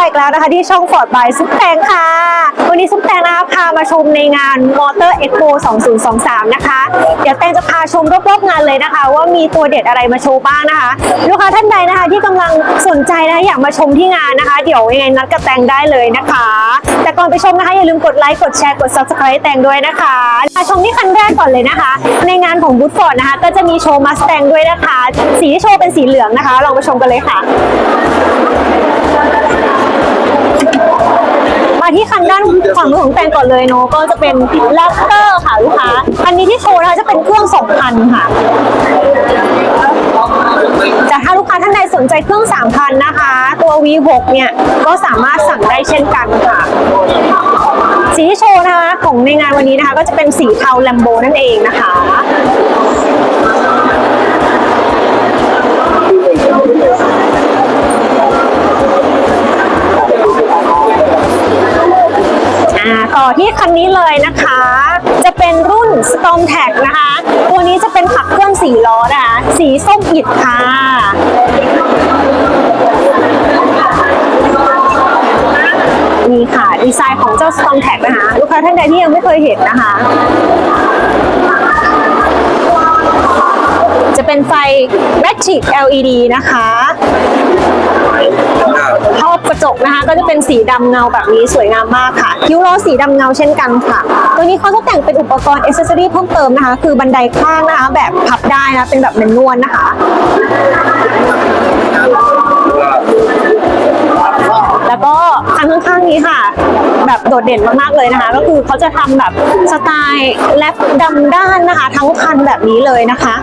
าอีกแล้วนะคะที่ช่องฟอร์ดบายซุปแตงค่ะ วันนี้ซุปแตงนะคะพามาชมในงานมอเตอร์เอ็กโป2023 นะคะ เดี๋ยวแตงจะพาชมรอบๆงานเลยนะคะ ว่ามีตัวเด็ดอะไรมาโชว์บ้างนะคะ ลูกค้าท่านใดนะคะที่กำลังสนใจนะคะอยากมาชมที่งานนะคะ เดี๋ยวยังไงนัดกับแตงได้เลยนะคะ แต่ก่อนไปชมนะคะอย่าลืมกดไลค์กดแชร์กด subscribe แตงด้วยนะคะมาชมที่คันแรกก่อนเลยนะคะ ในงานของบูธฟอร์ดนะคะ ก็จะมีโชว์มัสแตงด้วยนะคะ สีที่โชว์เป็นสีเหลืองนะคะลองไปชมกันเลยค่ะ มาที่คันด้านฝั่งของแตงก่อนเลยเนาะก็จะเป็นแรปเตอร์ค่ะลูกค้าอันนี้ที่โชว์นะคะจะเป็นเครื่อง 2,000 ค่ะแต่ถ้าลูกค้าท่านใดสนใจเครื่อง 3,000 นะคะ ตัว V6 เนี่ยก็สามารถสั่งได้เช่นกันค่ะ สีที่โชว์นะคะของในงานวันนี้นะคะ ก็จะเป็นสีเทาแลมโบนั่นเองนะคะ อ่าต่อที่คันนี้เลยนะคะ จะเป็นรุ่น Storm t a g นะคะ ตัวนี้จะเป็นขับเคลื่อนสี่ล้อนะคะ สีส้มอิดค่ะนี่ค่ะ ดีไซน์ของเจ้า Storm t a g นะคะ ลูกค้าท่านใดที่ยังไม่เคยเห็นนะคะ จะเป็นไฟ Matrix LED นะคะรอบกระจกนะคะ ก็จะเป็นสีดำเงาแบบนี้สวยงามมากค่ะคิ้วล้อสีดำเงาเช่นกันค่ะ ตัวนี้เขาจะแต่งเป็นอุปกรณ์อ c เซอรี่เพิ่มเติมนะคะ คือบันไดข้างนะคะ แบบพับได้นะ เป็นแบบแมนนวลนะคะแล้ว ก็คันข้างๆนี้ค่ะ แบบโดดเด่นมากๆเลยนะคะ ก็คือเขาจะทำแบบสไตล์แลปดำด้านนะคะ ทั้งคันแบบนี้เลยนะคะ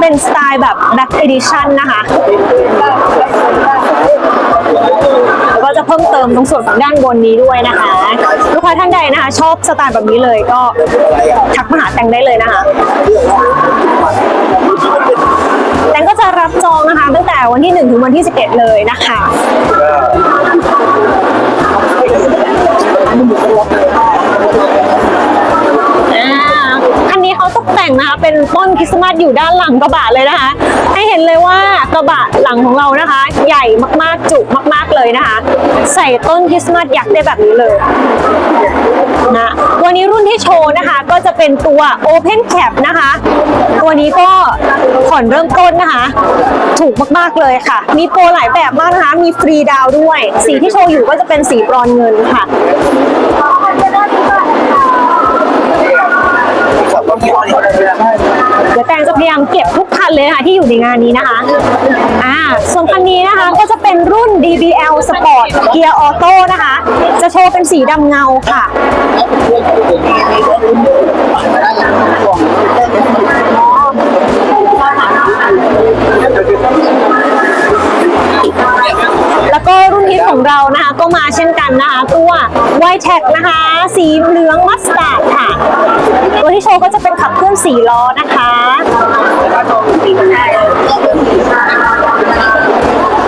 เป็นสไตล์แบบ Black Edition นะคะแล้วก็จะเพิ่มเติมตรงส่วนของด้านบนนี้ด้วยนะคะ ลูกค้าท่านใดนะคะ ชอบสไตล์แบบนี้เลยก็ทักมาหาแตงได้เลยนะคะแตงก็จะรับจองนะคะ ตั้งแต่วันที่ 1 ถึงวันที่ 11 เลยนะคะ เป็นต้นคริสต์มาสอยู่ด้านหลังกระบะเลยนะคะ ให้เห็นเลยว่ากระบะหลังของเรานะคะ ใหญ่มากๆจุมากๆเลยนะคะ ใส่ต้นคริสต์มาสยักษ์ได้แบบนี้เลยนะตัวนี้รุ่นที่โชว์นะคะก็จะเป็นตัว Open Cap นะคะตัวนี้ก็ผ่อนเริ่มต้นนะคะ ถูกมากๆเลยค่ะ มีโปรหลายแบบมากนะคะ มีฟรีดาวด้วย สีที่โชว์อยู่ก็จะเป็นสีบรอนเงินค่ะ เดี๋ยวแตงจะพยายามเก็บทุกคันเลยค่ะที่อยู่ในงานนี้นะคะ อ่า ส่วนคันนี้นะคะก็จะเป็นรุ่น DBL Sport เกียร์ออโต้นะคะ จะโชว์เป็นสีดำเงาค่ะ ของเรานะคะก็มาเช่นกันนะคะตัว y t e c นะคะ สีเหลืองมัสตาร์ดค่ะ ตัวที่โชว์ก็จะเป็นขับเคลื่อนสี่ล้อนะคะ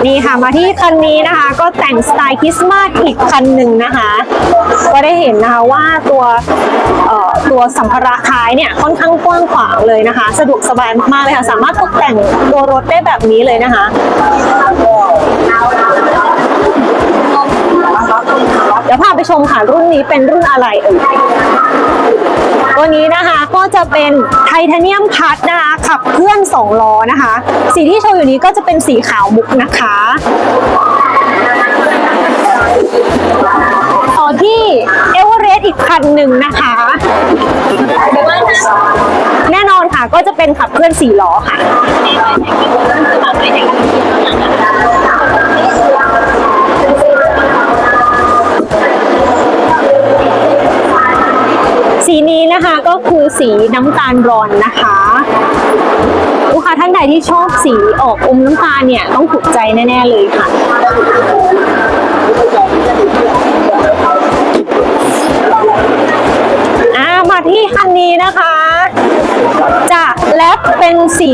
นี่ค่ะมาที่คันนี้นะคะก็แต่งสไตล์คริสต์มาสอีกคันหนึ่งนะคะ ก็ได้เห็นนะคะว่าตัวเอ่อตัวสัมภาระท้ายเนี่ยค่อนข้างกว้างขวางเลยนะคะ สะดวกสบายมากเลยค่ะ สามารถตกแต่งตัวรถได้แบบนี้เลยนะคะ เดี๋ยวพาไปชมค่ะรุ่นนี้เป็นรุ่นอะไรเอ่ยตัวนี้นะคะก็จะเป็นไทเทเนียมพัดนะคะขับเคลื่อน2ล้อนะคะ สีที่โชว์อยู่นี้ก็จะเป็นสีขาวมุกนะคะต่อที่เอเวอเรสต์อีกคันหนึ่งนะคะ แน่นอนค่ะก็จะเป็นขับเคลื่อน4ล้อค่ะ สีนี้นะคะก็คือสีน้ำตาลบรอนนะคะ ลูกค้าท่านใดที่ชอบสีออกอมน้ำตาลเนี่ยต้องถูกใจแน่ ๆ เลยค่ะมาที่คันนี้นะคะ จะแลบเป็นสี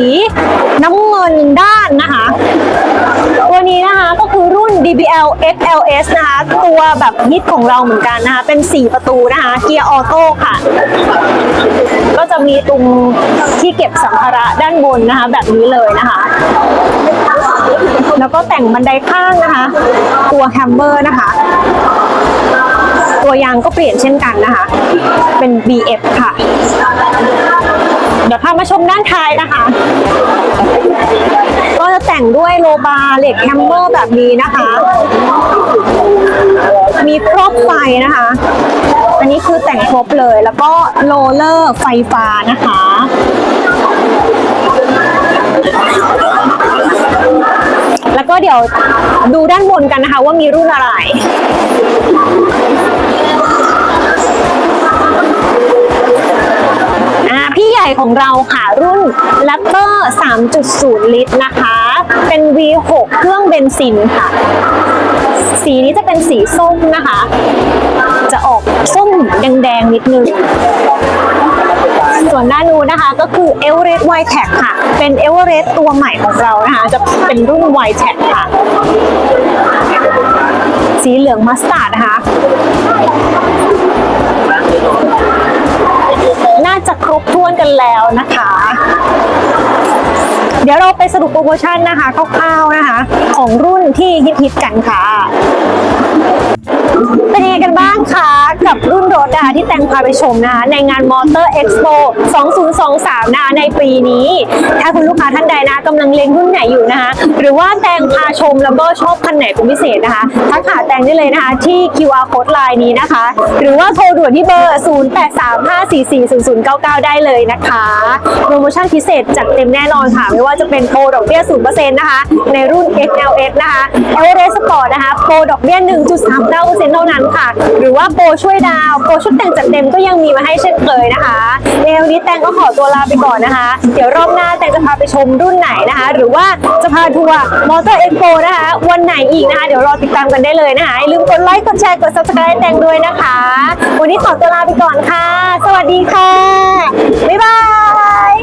น้ำเงินด้านนะคะ ตัวนี้นะคะก็ DBL XLS นะคะ ตัวแบบนิดของเราเหมือนกันนะคะ เป็น 4 ประตูนะคะ เกียร์ออโต้ค่ะ ก็จะมีตรงที่เก็บสัมภาระด้านบนนะคะ แบบนี้เลยนะคะ แล้วก็แต่งบันไดข้างนะคะ ตัวแฮมเมอร์นะคะ วยางก็เปลี่ยนเช่นกันนะคะ เป็น BF ค่ะ เดี๋ยวพามาชมด้านท้ายนะคะ ก็จะแต่งด้วยโลบาร์เหล็กแฮมเมอร์แบบนี้นะคะ มีครอบไฟนะคะ อันนี้คือแต่งครบเลย แล้วก็โรลเลอร์ไฟฟ้านะคะแล้วก็เดี๋ยวดูด้านบนกันนะคะว่ามีรุ่นอะไร ใหญ่ของเราค่ะรุ่น l a p t o r 3.0 ลิตรนะคะ เป็น V6 เครื่องเบนซินค่ะ สีนี้จะเป็นสีส้มนะคะ จะออกส้มแดงๆนิดนึงส่วนด้านนู้นนะคะก็คือ e v e r e s t y t e c ค่ะ เป็น e v e r e s t ตัวใหม่ของเรานะคะ จะเป็นรุ่น y t e c ค่ะ สีเหลืองมัสตาร์ดนะคะ น่าจะครบถ้วนกันแล้วนะคะ เดี๋ยวเราไปสรุปโปรโมชั่นนะคะคร่าวๆนะคะ ของรุ่นที่ฮิตๆกันค่ะ ยังไงกันบ้างคะ กับรุ่นรถนะคะที่แตงพาไปชมนะคะในงาน Motor Expo 2023นะคะในปีนี้ ถ้าคุณลูกค้าท่านใดนะกำลังเล็งรุ่นไหนอยู่นะคะ หรือว่าแตงพาชมแล้วก็ชอบคันไหนเป็นพิเศษนะคะทักหาแตงได้เลยนะคะที่ QR code line นี้นะคะ หรือว่าโทรด่วนที่เบอร์ 0835440099 ได้เลยนะคะโปรโมชั่นพิเศษจัดเต็มแน่นอนค่ะ ไม่ว่าจะเป็นโปรดอกเบี้ย 0%นะคะ ในรุ่น XLS นะคะ Everest Sport นะคะโปรดอกเบี้ย 1.39%เท่านั้นค่ะ หรือว่าโปรช่วยดาวโปรชุดแต่งจัดเต็มก็ยังมีมาให้เช่นเคยนะคะในวันนี้แตงก็ขอตัวลาไปก่อนนะคะ เดี๋ยวรอบหน้าแตงจะพาไปชมรุ่นไหนนะคะ หรือว่าจะพาทัวร์มอเตอร์เอ็กโปนะคะ วันไหนอีกนะคะ เดี๋ยวรอติดตามกันได้เลยนะคะอย่าลืมกดไลค์กดแชร์กด subscribe แตงด้วยนะคะ วันนี้ขอตัวลาไปก่อนค่ะ สวัสดีค่ะบ๊ายบาย